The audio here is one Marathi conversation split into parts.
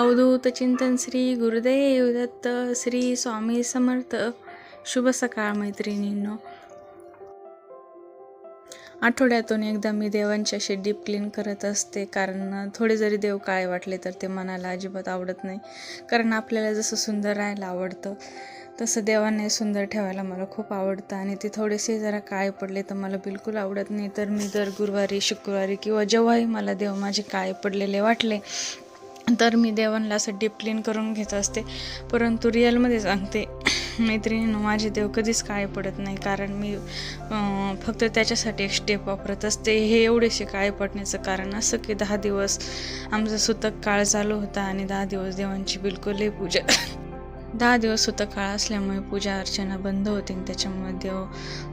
अवधूत चिंतन श्री गुरुदेव दत्त श्री स्वामी समर्थ. शुभ सकाळ मैत्रिणींनो. आठवड्यातून एकदा मी देवांची अशी डीप क्लीन करत असते. कारण थोडे जरी देव काळे वाटले तर ते मनाला अजिबात आवडत नाही. कारण आपल्याला जसं सुंदर राहायला आवडतं तसं देवांनाही सुंदर ठेवायला मला खूप आवडतं. आणि ते थोडेसे जरा काळे पडले तर मला बिलकुल आवडत नाही. तर मी दर गुरुवारी शुक्रवारी किंवा जेव्हाही मला देव माझे काळे पडलेले वाटले तर मी देवांना असं डीप क्लीन करून घेत असते. परंतु रिअलमध्ये सांगते मैत्रिणीनं माझे देव कधीच काळे पडत नाही. कारण मी फक्त त्याच्यासाठी एक स्टेप वापरत असते. हे एवढेसे काळे पडण्याचं कारण असं की दहा दिवस आमचा सुतक काळ चालू होता आणि दहा दिवस देवांची बिलकुलही पूजा. दहा दिवस होता काळ असल्यामुळे पूजा अर्चना बंद होती आणि त्याच्यामुळे देव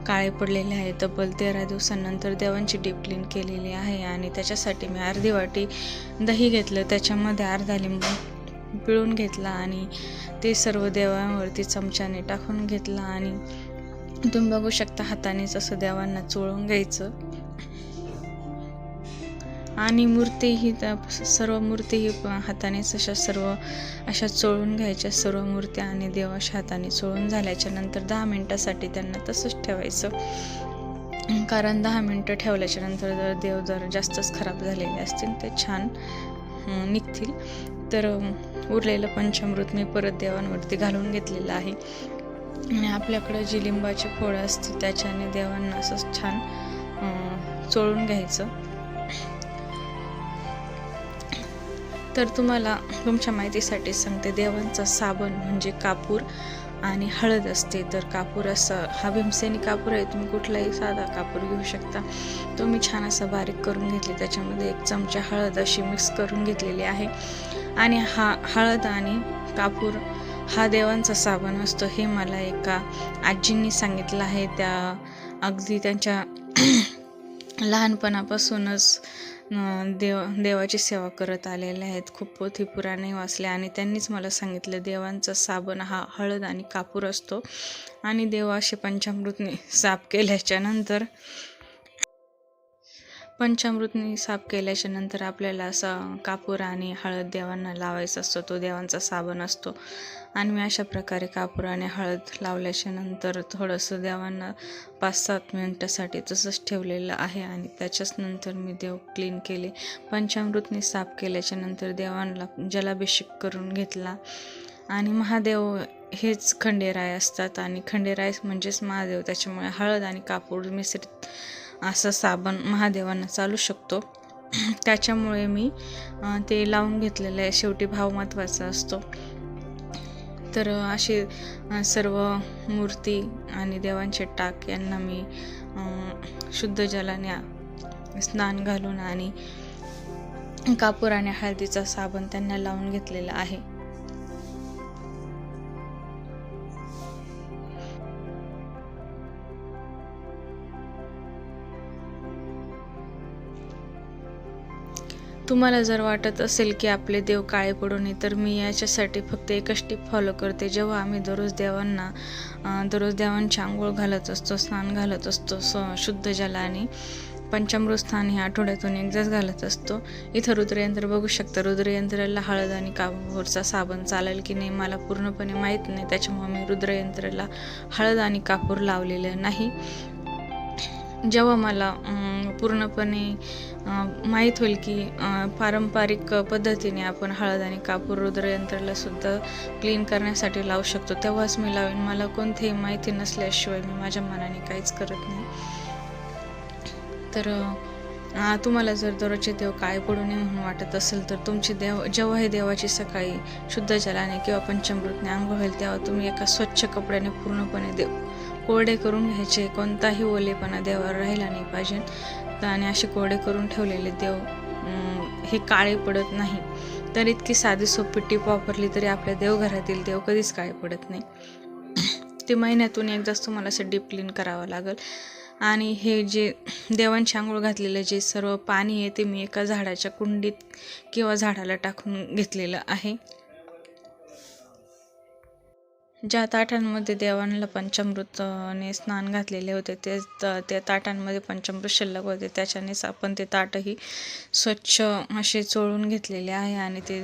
काळे पडलेले आहे तब्बल तेरा दिवसांनंतर देवांची डीप क्लीन केलेली आहे आणि त्याच्यासाठी मी अर्धी वाटी दही घेतलं. त्याच्यामध्ये अर्धा लिंबू पिळून घेतला आणि ते सर्व देवांवरती चमच्याने टाकून घेतलं आणि तुम्ही बघू शकता हातानेच असं देवांना चोळून घ्यायचं. आणि मूर्ती ही सर्व मूर्तीही हातानेच अशा सर्व अशा चोळून घ्यायच्या सर्व मूर्त्या आणि देव अशा हाताने चोळून झाल्याच्यानंतर दहा मिनटासाठी त्यांना तसंच ठेवायचं. कारण दहा मिनटं ठेवल्याच्या नंतर जर देव जर जास्तच खराब झालेले असतील ते छान निघतील. तर उरलेलं पंचामृत मी परत देवांवरती घालून घेतलेलं आहे. आणि आपल्याकडं जी लिंबाची फळं असते त्याच्याने देवांना असं छान चोळून घ्यायचं. तर तुम्हाला तुमच्या माहितीसाठी सांगते देवांचा साबण म्हणजे कापूर आणि हळद असते. तर कापूर असं हा भीमसेनी कापूर आहे तुम्ही कुठलाही साधा कापूर घेऊ शकता. तो मी छान असा बारीक करून घेतली त्याच्यामध्ये एक चमचा हळद अशी मिक्स करून घेतलेली आहे. आणि हा हळद आणि कापूर हा देवांचा साबण असतो. हे मला एका आजींनी सांगितलं आहे. त्या अगदी त्यांच्या लहानपणापासूनच देव देवाची सेवा करत आलेल्या आहेत. खूप पोथी पुराणे वाचले आणि त्यांनीच मला सांगितलं देवांचा साबण हा हळद आणि कापूर असतो आणि देव असे पंचामृतने साफ केल्याच्यानंतर पंचामृतने साफ केल्याच्यानंतर आपल्याला असा कापूर आणि हळद देवांना लावायचा असतो. तो देवांचा साबण असतो. आणि मी अशा प्रकारे कापूर आणि हळद लावल्याच्या नंतर थोडंसं देवांना पाच सात मिनटासाठी तसंच ठेवलेलं आहे आणि त्याच्याच नंतर मी देव क्लीन केले. पंचामृतने साफ केल्याच्यानंतर देवांना जलाभिषेक करून घेतला. आणि महादेव हेच खंडेराय असतात आणि खंडेराय म्हणजेच महादेव. त्याच्यामुळे हळद आणि कापूर मिश्रित असं साबण महादेवांना चालू शकतो. त्याच्यामुळे मी ते लावून घेतलेलं आहे. शेवटी भाव महत्त्वाचा असतो. तर असे सर्व मूर्ती आणि देवांचे टाक यांना मी शुद्ध जलाने स्नान घालून आणि कापूर आणि हळदीचा साबण त्यांना लावून घेतलेला आहे. तुम्हाला जर वाटत असेल की आपले देव काळे पडू नये तर मी याच्यासाठी फक्त एकच टिप फॉलो करते. जेव्हा आम्ही दररोज देवांना दररोज देवांची आंघोळ घालत असतो स्नान घालत असतो स शुद्ध जलाने पंचामृत स्थान हे आठवड्यातून एकदाच घालत असतो. इथं रुद्रयंत्र बघू शकता. रुद्रयंत्राला हळद आणि कापूरचा साबण चालेल की नाही मला पूर्णपणे माहीत नाही. त्याच्यामुळे मी रुद्रयंत्राला हळद आणि कापूर लावलेलं नाही. जेव्हा मला पूर्णपणे माहीत होईल की पारंपरिक पद्धतीने आपण हळद आणि कापूर रुद्रयंत्राला सुद्धा क्लीन करण्यासाठी लावू शकतो तेव्हाच मी लावेन. मला कोणतीही माहिती नसल्याशिवाय मी माझ्या मनाने काहीच करत नाही. तर तुम्हाला जर दररोजचे देव काय पडू नये म्हणून वाटत असेल तर तुमची देव जेव्हा हे देवाची सकाळी शुद्ध जलाने किंवा पंचमृतने आंघोळ होईल तेव्हा तुम्ही एका स्वच्छ कपड्याने पूर्णपणे देव कोरडे करून घ्यायचे. कोणताही ओलेपणा देवावर राहिला नाही पाहिजे. आणि असे कोरडे करून ठेवलेले देव हे काळे पडत नाही. तर इतकी साधी सोपी टीप वापरली तरी आपल्या देवघरातील देव कधीच काळे पडत नाही. ते महिन्यातून एकदाच तुम्हाला असं डीप क्लीन करावं लागेल. आणि हे जे देवांची आंघोळ घातलेलं जे सर्व पाणी आहे ते मी एका झाडाच्या कुंडीत किंवा झाडाला टाकून घेतलेलं आहे. ज्या ताटांमध्ये देवांना पंचामृतने स्नान घातलेले होते ते त्या ताटांमध्ये पंचामृत शिल्लक होते. त्याच्यानेच आपण ते ताटही स्वच्छ असे चोळून घेतलेले आहे आणि ते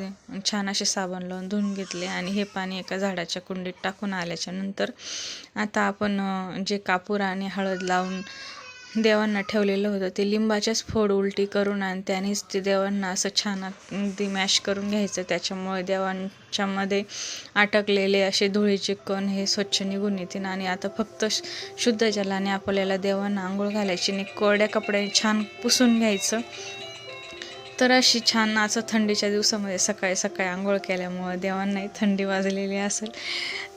छान असे साबण लावून धुवून घेतले आणि हे पाणी एका झाडाच्या कुंडीत टाकून आल्याच्यानंतर आता आपण जे कापूर आणि हळद लावून देवांना ठेवलेलं होतं. ते लिंबाच्याच फोड उलटी करून आणि त्यानेच ते देवांना असं छान अगदी मॅश करून घ्यायचं. त्याच्यामुळे देवांच्यामध्ये अटकलेले असे धुळीचे कण हे स्वच्छ निघून येतील आणि आता फक्त श- शुद्ध जलाने आपल्याला देवांना आंघोळ घालायची आणि कोरड्या कपड्याने छान पुसून घ्यायचं. तर अशी छान असं थंडीच्या दिवसामध्ये सकाळी सकाळी आंघोळ केल्यामुळं देवांनाही थंडी वाजलेली असेल.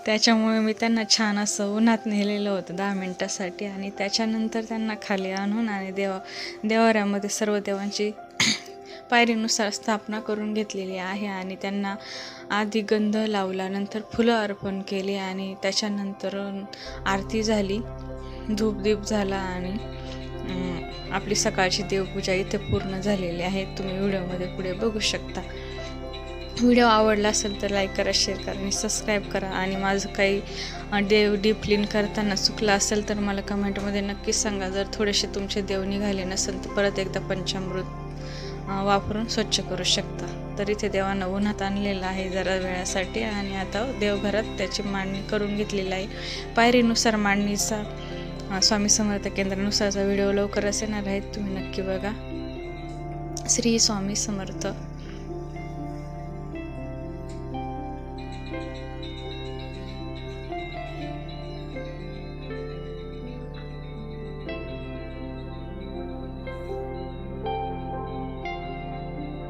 त्याच्यामुळे मी त्यांना छान असं उन्हात नेलेलं होतं दहा मिनटासाठी आणि त्याच्यानंतर त्यांना खाली आणून आणि देवा देवाऱ्यामध्ये सर्व देवांची पायरीनुसार स्थापना करून घेतलेली आहे आणि त्यांना आधी गंध लावला नंतर फुलं अर्पण केली आणि त्याच्यानंतर आरती झाली धूपदीप झाला आणि आपली सकाळची देवपूजा इथे पूर्ण झालेली आहे. तुम्ही व्हिडिओमध्ये पुढे बघू शकता. व्हिडिओ आवडला असेल तर लाईक करा शेअर करा आणि सबस्क्राईब करा. आणि माझं काही देव डीप क्लीन करताना चुकलं असेल तर मला कमेंटमध्ये नक्कीच सांगा. जर थोडेसे तुमचे देव निघाले नसेल तर परत एकदा पंचामृत वापरून स्वच्छ करू शकता. तर इथे देवांना उन्हात आणलेलं आहे जरा वेळासाठी आणि आता देवघरात त्याची मांडणी करून घेतलेली आहे. पायरीनुसार मांडणीचा स्वामी समर्थ केंद्रानुसारचा व्हिडिओ लवकरच येणार आहे. तुम्ही नक्की बघा. श्री स्वामी समर्थ.